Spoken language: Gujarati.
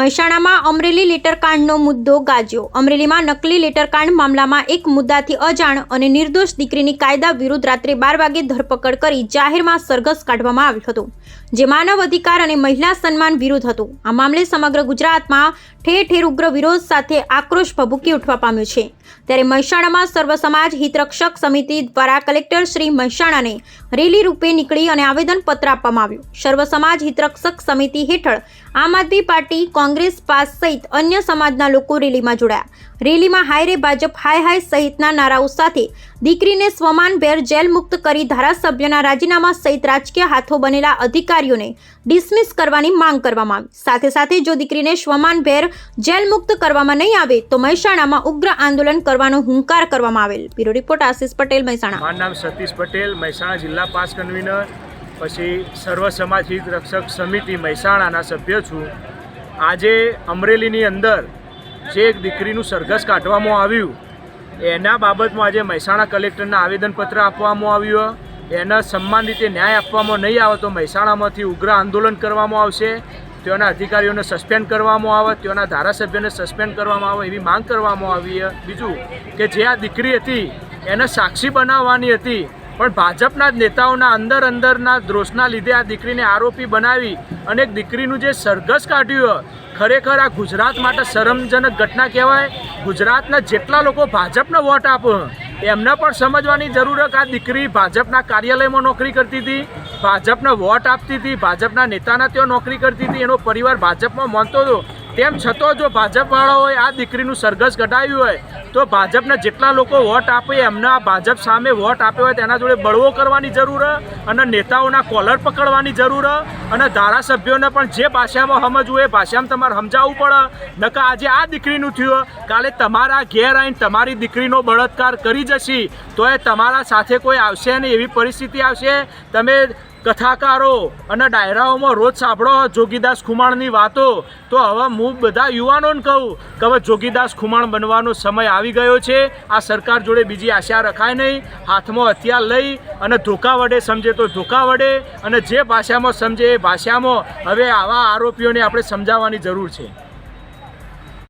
મહેસાણામાં અમરેલી લેટરકાંડનો મુદ્દો ગાજ્યો. અમરેલીમાં નકલી લેટરકાંડ મામલામાં એક મુદ્દાથી અજાણ અને નિર્દોષ દીકરીની કાયદા વિરુદ્ધ રાત્રે બાર વાગે ધરપકડ કરી જાહેરમાં સરઘસ કાઢવામાં આવ્યો હતો, જે માનવ અધિકાર અને મહિલા સન્માન વિરુદ્ધ હતો. આ મામલે સમગ્ર ગુજરાતમાં ઠેર ઠેર ઉગ્ર વિરોધ સાથે આક્રોશ ભભૂકી ઉઠવા પામ્યો છે. ત્યારે મહેસાણામાં સર્વ સમાજ હિતરક્ષક સમિતિ દ્વારા કલેક્ટર શ્રી મહેસાણાને રેલી રૂપે નીકળી અને આવેદનપત્ર આપવામાં આવ્યું. સર્વ સમાજ હિતરક્ષક સમિતિ હેઠળ આમ આદમી પાર્ટી કોંગ્રેસ પાસ સહિત અન્ય સમાજના લોકો રેલીમાં જોડાયા. રેલીમાં હાય રે ભાજપ, હાય હાય સહિતના નારાઓ સાથે દીકરીને સ્વમાનભેર જેલ મુક્ત કરી ધારાસભ્યના રાજીનામા સહિત રાજકીય હાથો બનેલા અધિકારીઓને ડિસમિસ કરવાની માંગ કરવામાં આવી. સાથે સાથે જો દીકરીને સ્વમાનભેર જેલ મુક્ત કરવામાં નહીં આવે, તો મહેસાણામાં ઉગ્ર આંદોલન કરવાનો હુંકાર કરવામાં આવેલ. Bureau report, Ashish Patel, Mehsana. મારું નામ સતીશ પટેલ, મહેસાણા જિલ્લા પાસ કન્વીનર, પછી સર્વ સમાજ હિત રક્ષક સમિતિ મહેસાણાના સભ્ય છું. આજે અમરેલીની અંદર જે એક દીકરીનું સરઘસ કાઢવામાં આવ્યું, એના બાબતમાં આજે મહેસાણા કલેક્ટરને આવેદનપત્ર આપવામાં આવ્યું એના સન્માન રીતે ન્યાય આપવામાં નહીં આવે તો મહેસાણામાંથી ઉગ્ર આંદોલન કરવામાં આવશે તેઓના અધિકારીઓને સસ્પેન્ડ કરવામાં આવે તેઓના ધારાસભ્યને સસ્પેન્ડ કરવામાં આવે એવી માંગ કરવામાં આવી. બીજું કે જે આ દીકરી હતી, એને સાક્ષી બનાવવાની હતી પણ ભાજપના જ નેતાઓના અંદર અંદરના દ્રોષના લીધે આ દીકરીને આરોપી બનાવી અને દીકરીનું જે સરઘસ કાઢ્યું ખરેખર આ ગુજરાત માટે શરમજનક ઘટના કહેવાય. ગુજરાતના જેટલા લોકો ભાજપને વોટ આપે, એમને પણ સમજવાની જરૂર કે આ દીકરી ભાજપના કાર્યાલયમાં નોકરી કરતી હતી, ભાજપને વોટ આપતી હતી, ભાજપના નેતાના ત્યાં નોકરી કરતી હતી, એનો પરિવાર ભાજપમાં માનતો હતો. તેમ છતાં જો ભાજપવાળાઓએ આ દીકરીનું સરઘસ કઢાવ્યું હોય, તો ભાજપને જેટલા લોકો વોટ આપે એમના ભાજપ સામે વોટ આપ્યો હોય તેના જોડે બળવો કરવાની જરૂર, અને નેતાઓના કોલર પકડવાની જરૂર, અને ધારાસભ્યોને પણ જે ભાષામાં સમજવું એ ભાષામાં તમારે સમજાવવું પડે. નકા આજે આ દીકરીનું થયું, કાલે તમારા ઘેર આવીને તમારી દીકરીનો બળાત્કાર કરી જશે, તો એ તમારા સાથે કોઈ આવશે નહીં, એવી પરિસ્થિતિ આવશે. તમે કથાકારો અને ડાયરાઓમાં રોજ સાંભળો જોગીદાસ ખુમાણની વાતો. તો હવે હું બધા યુવાનોને કહું કે હવે જોગીદાસ ખુમાણ બનવાનો સમય આવી ગયો છે. આ સરકાર જોડે બીજી આશા રખાય નહીં. હાથમાં હથિયાર લઈ અને ધોકા વડે સમજે તો ધોકા વડે અને જે ભાષામાં સમજે એ ભાષામાં. હવે આવા આરોપીઓને આપણે સમજાવવાની જરૂર છે.